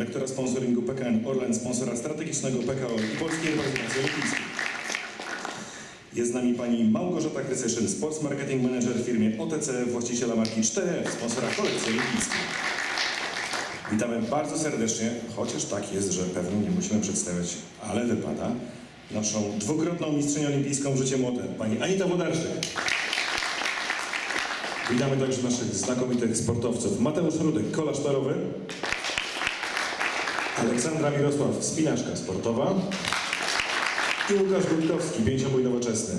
dyrektora sponsoringu PKN Orlen, sponsora strategicznego PKO i Polskiej Reprezentacji Olimpijskiej. Jest z nami pani Małgorzata Krysyszyn, Sports Marketing Manager w firmie OTC, właściciela marki 4F, sponsora kolekcji olimpijskiej. Witamy bardzo serdecznie, chociaż tak jest, że pewnie nie musimy przedstawiać, ale wypada, naszą dwukrotną mistrzynię olimpijską w rzucie młotem, pani Anita Wodarczyk. Witamy także naszych znakomitych sportowców. Mateusz Rudek, kolarz torowy. Aleksandra Mirosław, spinaczka sportowa. I Łukasz Gutkowski, pięciobój nowoczesny.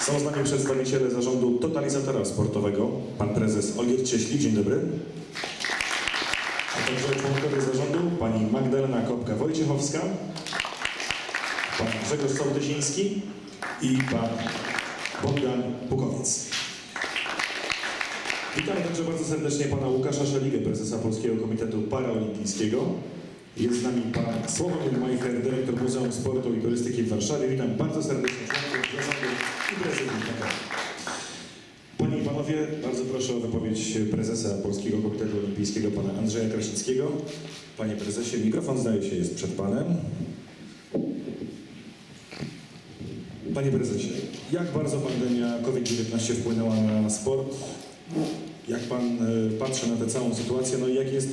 Są z nami przedstawiciele zarządu totalizatora sportowego, pan prezes Olgierd Cieślik, dzień dobry. A także członkowie zarządu, pani Magdalena Kopka-Wojciechowska, pan Grzegorz Sołtysiński i pan Bogdan Pukowiec. Witam także bardzo serdecznie pana Łukasza Szeligę, prezesa Polskiego Komitetu Paraolimpijskiego. Jest z nami pan Sławomir Majcher, dyrektor Muzeum Sportu i Turystyki w Warszawie. Witam bardzo serdecznie i prezydenta. Panie i panowie, bardzo proszę o wypowiedź prezesa Polskiego Komitetu Olimpijskiego, pana Andrzeja Krasickiego. Panie prezesie, mikrofon zdaje się jest przed panem. Panie prezesie, jak bardzo pandemia COVID-19 wpłynęła na sport? Jak pan e, patrzy na tę całą sytuację? No i jakie jest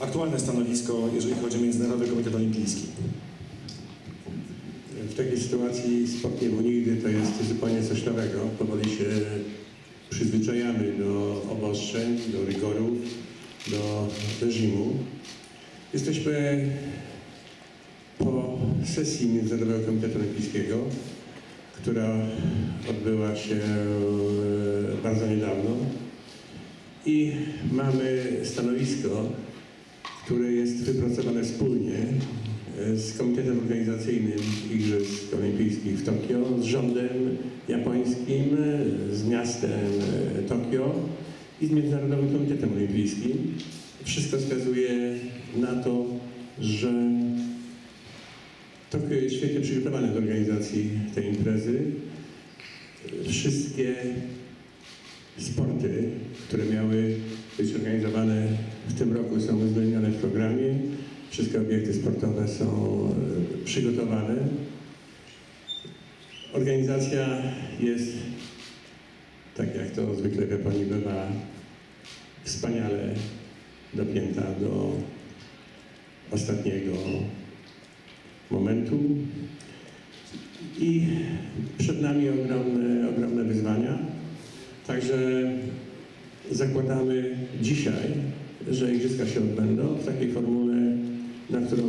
aktualne stanowisko, jeżeli chodzi o Międzynarodowy Komitet Olimpijski? W takiej sytuacji nie był nigdy, to jest zupełnie coś nowego. Powoli się przyzwyczajamy do obostrzeń, do rygorów, do reżimu. Jesteśmy po sesji Międzynarodowego Komitetu Olimpijskiego, która odbyła się e, bardzo niedawno i mamy stanowisko, które jest wypracowane wspólnie e, z Komitetem Organizacyjnym Igrzysk Olimpijskich w Tokio, z rządem japońskim, z miastem e, Tokio i z Międzynarodowym Komitetem Olimpijskim. Wszystko wskazuje na to, że Tokio jest świetnie przygotowane do organizacji tej imprezy. Wszystkie sporty, które miały być organizowane w tym roku są uwzględnione w programie. Wszystkie obiekty sportowe są e, przygotowane. Organizacja jest, tak jak to zwykle wie Pani bywa, wspaniale dopięta do ostatniego momentu. I przed nami ogromne, ogromne wyzwania. Także zakładamy dzisiaj, że igrzyska się odbędą w takiej formule, na którą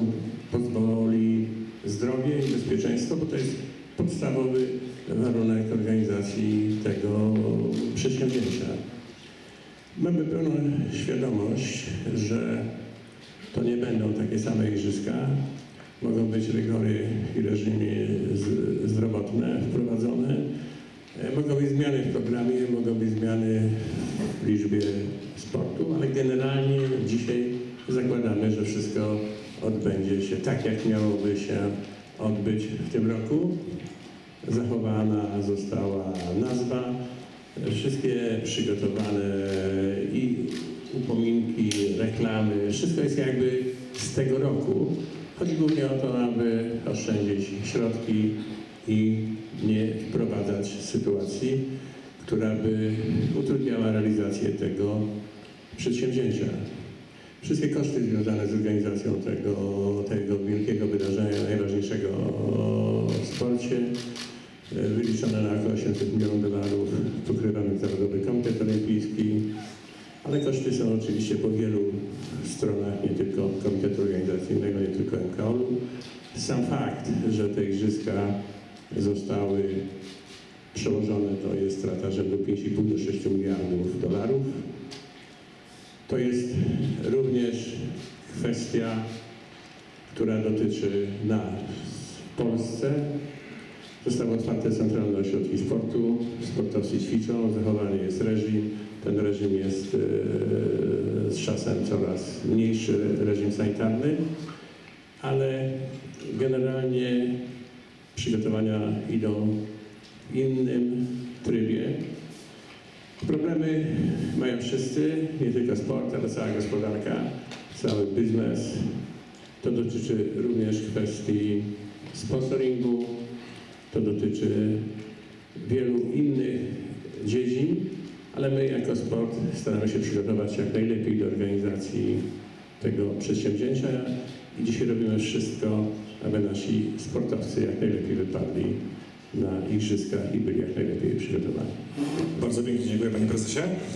pozwoli zdrowie i bezpieczeństwo, bo to jest podstawowy warunek organizacji tego przedsięwzięcia. Mamy pełną świadomość, że to nie będą takie same igrzyska. Mogą być rygory i reżimy zdrowotne wprowadzone. E, Mogą być zmiany w programie, mogą być zmiany w liczbie sportu, ale generalnie dzisiaj zakładamy, że wszystko odbędzie się tak, jak miałoby się odbyć w tym roku. Zachowana została nazwa, wszystkie przygotowane i upominki, reklamy, wszystko jest jakby z tego roku. Chodzi głównie o to, aby oszczędzić środki i nie wprowadzać sytuacji, która by utrudniała realizację tego przedsięwzięcia. Wszystkie koszty związane z organizacją tego, tego wielkiego wydarzenia, najważniejszego w sporcie, e, wyliczone na około 800 milionów dolarów, pokrywa Międzynarodowy Komitet Olimpijski, ale koszty są oczywiście po wielu stronach, nie tylko Komitetu Organizacyjnego, nie tylko MKOL-u. Sam fakt, że te igrzyska zostały przełożone, to jest strata rzędu 5,5 do 6 miliardów dolarów. To jest również kwestia, która dotyczy nas w Polsce. Zostały otwarte centralne ośrodki sportu, sportowcy ćwiczą, zachowany jest reżim. Ten reżim jest e, z czasem coraz mniejszy reżim sanitarny, ale generalnie przygotowania idą innym trybie. Problemy mają wszyscy, nie tylko sport, ale cała gospodarka. cały biznes. To dotyczy również kwestii sponsoringu, to dotyczy wielu innych dziedzin, ale my jako sport staramy się przygotować jak najlepiej do organizacji tego przedsięwzięcia i dzisiaj robimy wszystko, aby nasi sportowcy jak najlepiej wypadli na igrzyskach i byli jak najlepiej przygotowani. Bardzo pięknie dziękuję panie prezesie.